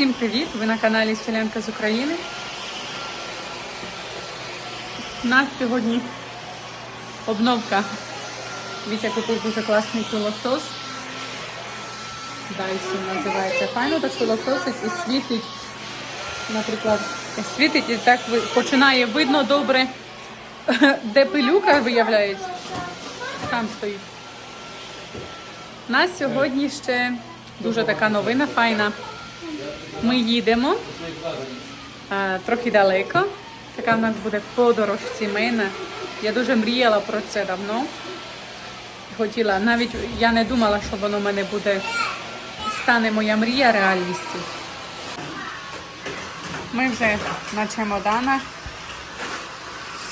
Всім привіт! Ви на каналі Селянка з України. У нас сьогодні обновка. Вітя купив дуже класний пилосос. Далі називається файно, так пилососить і світить. Наприклад, світить і так починає видно добре, де пилюка виявляється. Там стоїть. У нас сьогодні ще дуже така новина файна. Ми їдемо е, трохи далеко. Така в нас буде подорож сімейна. Я дуже мріяла про це давно. Хотіла, навіть я не думала, що воно в мене буде, стане моя мрія реальністю. Ми вже на чемоданах,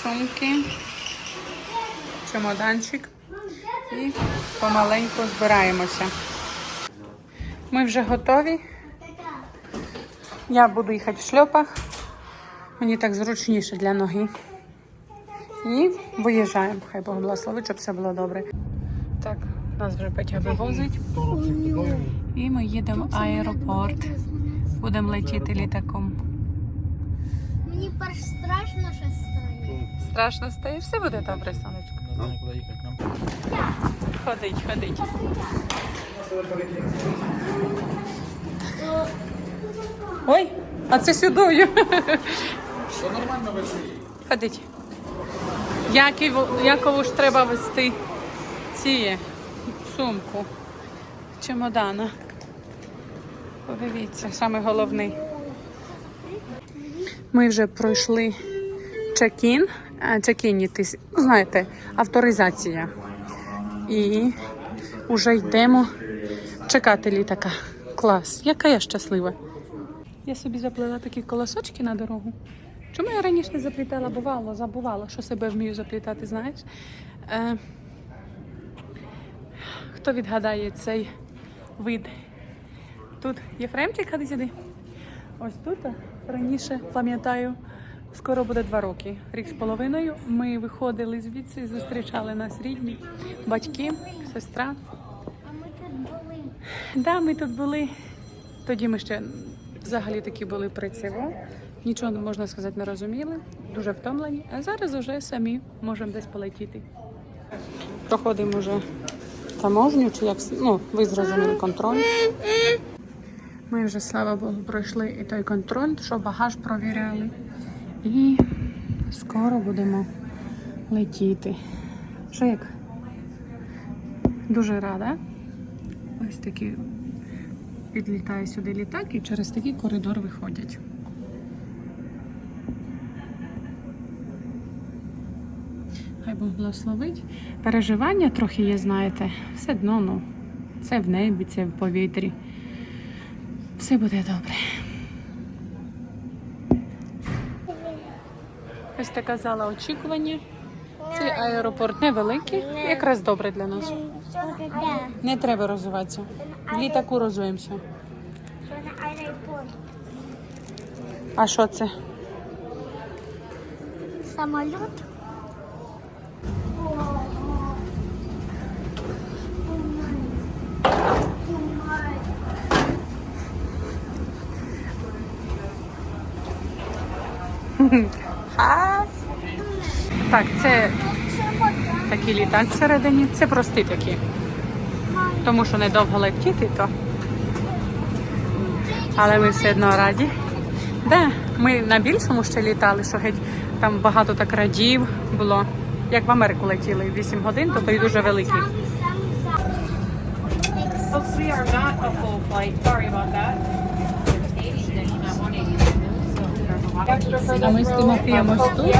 сумки, чемоданчик і помаленьку збираємося. Ми вже готові. Я буду їхати в шльопах. Мені так зручніше для ноги. І виїжджаємо. Хай Бог благословить, щоб все було добре. Так, нас вже Петя вивозить. І ми їдемо в аеропорт. Будемо летіти літаком. Мені перш страшно щось стає. Страшно стає, все буде добре, сонечко. Ходить, ходить. Ой, а це сюдою. Все нормально везли. Ходить. Якову, ж треба вести ці сумку чемодана. Подивіться, саме головний. Ми вже пройшли чекін. Чекіні, ну, знаєте, авторизація. І вже йдемо чекати літака. Клас, яка я щаслива. Я собі заплела такі колосочки на дорогу. Чому я раніше не заплітала? Бувало, забувала, що себе вмію заплітати, знаєш. Е, хто відгадає цей вид? Тут Єфремчик, ходи сюди. Ось тут раніше, пам'ятаю, скоро буде два роки. Рік з половиною. Ми виходили звідси зустрічали нас рідні, батьки, сестра. А ми тут були. Да, ми тут були. Тоді ми ще взагалі такі були при цього. Нічого можна сказати не розуміли, дуже втомлені. А зараз вже самі можемо десь полетіти. Проходимо вже таможню, чи як ну, ви зрозуміли контроль. Ми вже, слава Богу, пройшли і той контроль, що багаж провіряли. І скоро будемо летіти. Що як? Дуже рада. Ось такі підлітає сюди літак і через такий коридор виходять. Хай Бог благословить. Переживання трохи є, знаєте, все одно, ну, це в небі, це в повітрі. Все буде добре. Ось така зала очікування. Цей аеропорт невеликий, якраз добре для нас. Де? Не треба розвиватися. В літаку аеропорт? А що це? Самоліт? Так, це такий літак всередині. Це простий такий. Тому що недовго летіти, то. Але ми все одно раді. Да, ми на більшому ще літали, що геть там багато так радів було. Як в Америку летіли 8 годин, то той дуже великий. А ми з. Тимофієм ось тут.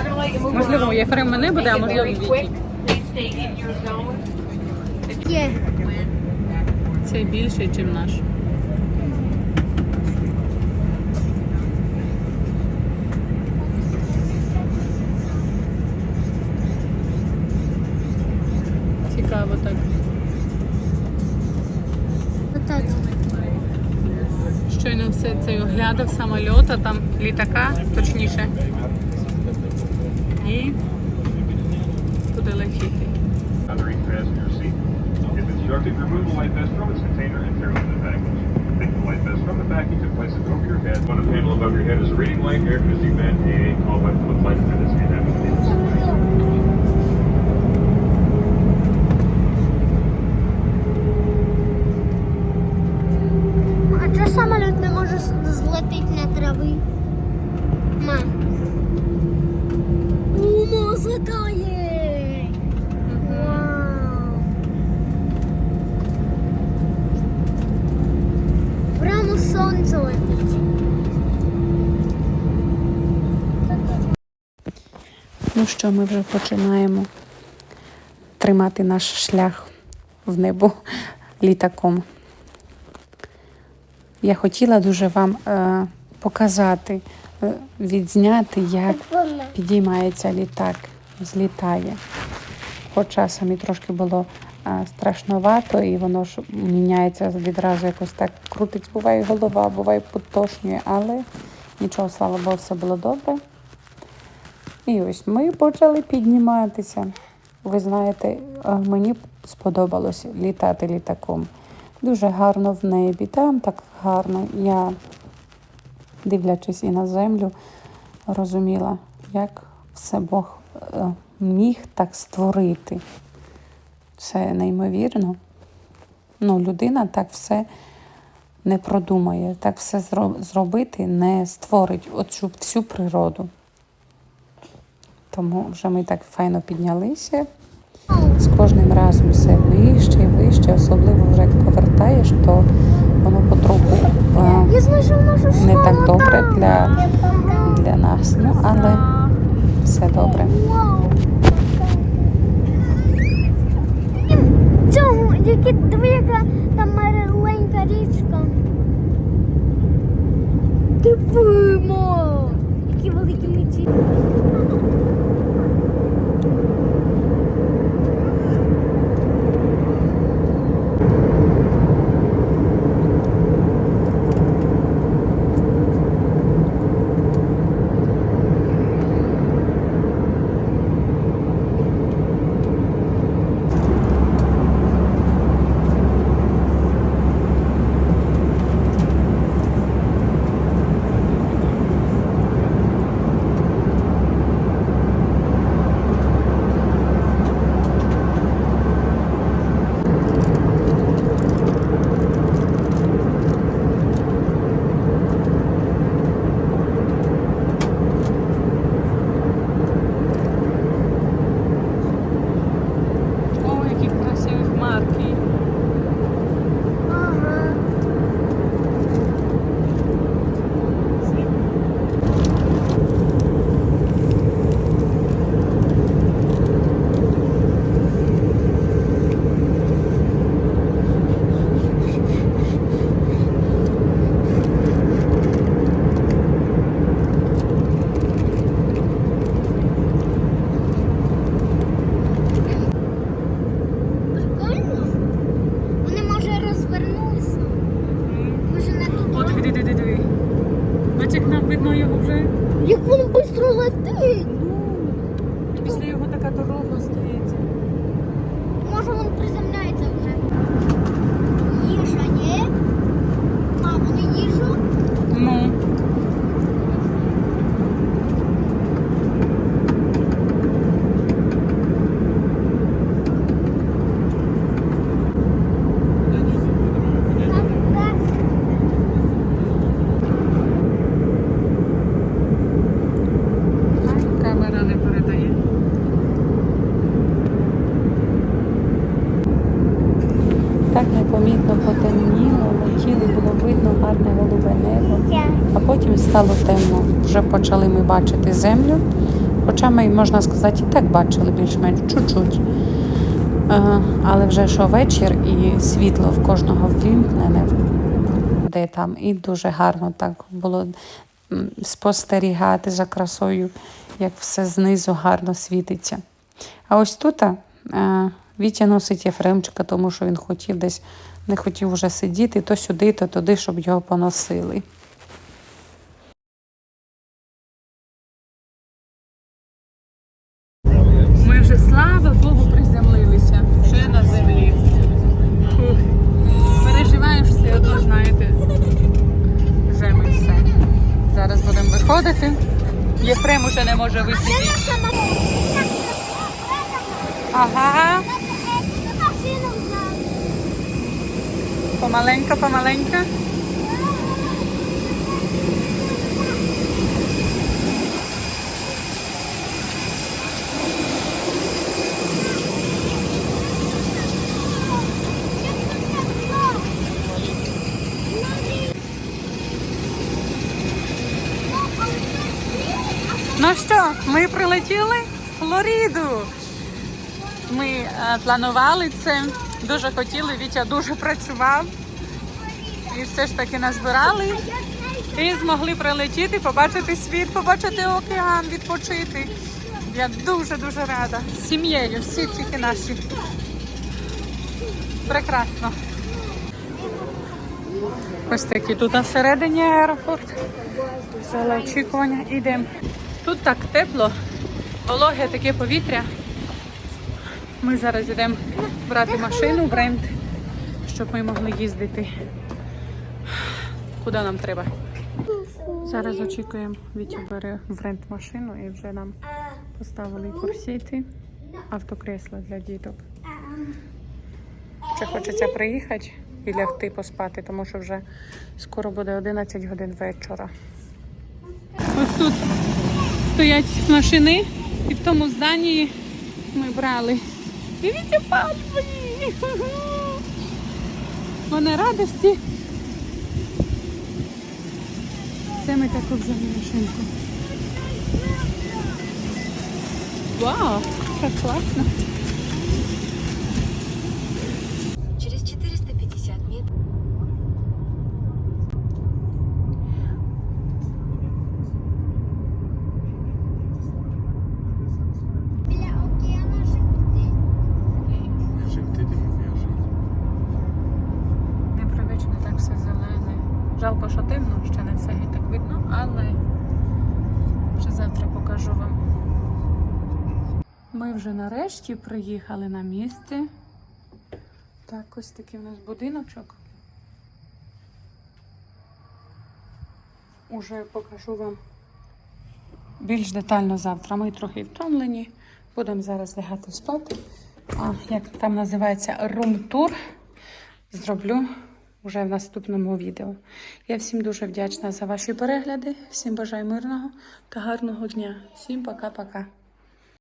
Можливо. Єфрем мене буде, а можливо, Вікі. quick. Цей більший, ніж наш. Цікаво так. Щойно все це оглядав самольота, там літака, точніше. І туди летіти. instructed, remove the light vest from its container and carry it in the baggage. Thank you. flight vest from the package and place it over your head. On a panel above your head is a reading light, air conditioning vent, a call button for the flight attendants if you have any needs. А чого самоліт не може с- злетіти на трави? Ну що, ми вже починаємо тримати наш шлях в небо літаком. Я хотіла дуже вам е, показати, е, відзняти, як підіймається літак, злітає. Хоча самі трошки було е, страшновато, і воно ж міняється відразу якось так крутить. Буває голова, буває потошнює, але нічого, слава Богу, все було добре. І ось ми почали підніматися. Ви знаєте, е, мені сподобалося літати літаком. Дуже гарно в небі, там так гарно. Я, дивлячись і на землю, розуміла, як все Бог е, міг так створити. Це неймовірно. Ну, людина так все не продумає, так все зробити не створить оцю всю природу. Тому вже ми так файно піднялися. З кожним разом все вище і вище, особливо вже як повертаєш, то воно потроху е, не так добре для, для нас. Ну, але все добре. Цього, які яка там маленька річка. Дивимо! কি বলি কি মিছি гарне голубе небо. А потім стало темно. Вже почали ми бачити землю. Хоча ми, можна сказати, і так бачили більш-менш чуть-чуть. Е, Але вже що вечір і світло в кожного ввімкнене, де там, і дуже гарно так було спостерігати за красою, як все знизу гарно світиться. А ось тут е, Вітя носить Єфремчика, тому що він хотів десь, не хотів уже сидіти то сюди, то туди, щоб його поносили. Ми вже слава Богу приземлилися. Ще на землі. Переживаєш все одно, знаєте. Вже ми все. Зараз будемо виходити. Єфрем уже не може висидіти. Ага. Помаленько, помаленько. Ну що, ми прилетіли в Флориду. Ми е, планували це, дуже хотіли, Вітя дуже працював. І все ж таки назбирали. І змогли прилетіти, побачити світ, побачити океан, відпочити. Я дуже-дуже рада. З сім'єю, всі тільки наші. Прекрасно. Ось такий тут на всередині аеропорт. Зала очікування. Ідемо. Тут так тепло, вологе таке повітря. Ми зараз йдемо брати машину в рент, щоб ми могли їздити. Куди нам треба? Зараз очікуємо, Вітя бере в рент машину і вже нам поставили курсіти, автокресла для діток. Ще хочеться приїхати і лягти поспати, тому що вже скоро буде 11 годин вечора. Ось тут стоять машини, і в тому зданні ми брали. Дивіться, пальми! Вони радості. Це ми таку взяли машинку. Вау, так класно. Через 450 метров. Біля океану жити. Жити ти мов я жити. Непривично так все зелене. Жалко, що темно, ще не все і так видно, але вже завтра покажу вам. Ми вже нарешті приїхали на місце. Так, ось такий у нас будиночок. Уже покажу вам більш детально завтра. Ми трохи втомлені. Будемо зараз лягати спати. А як там називається рум-тур, зроблю вже в наступному відео. Я всім дуже вдячна за ваші перегляди. Всім бажаю мирного та гарного дня. Всім пока-пока.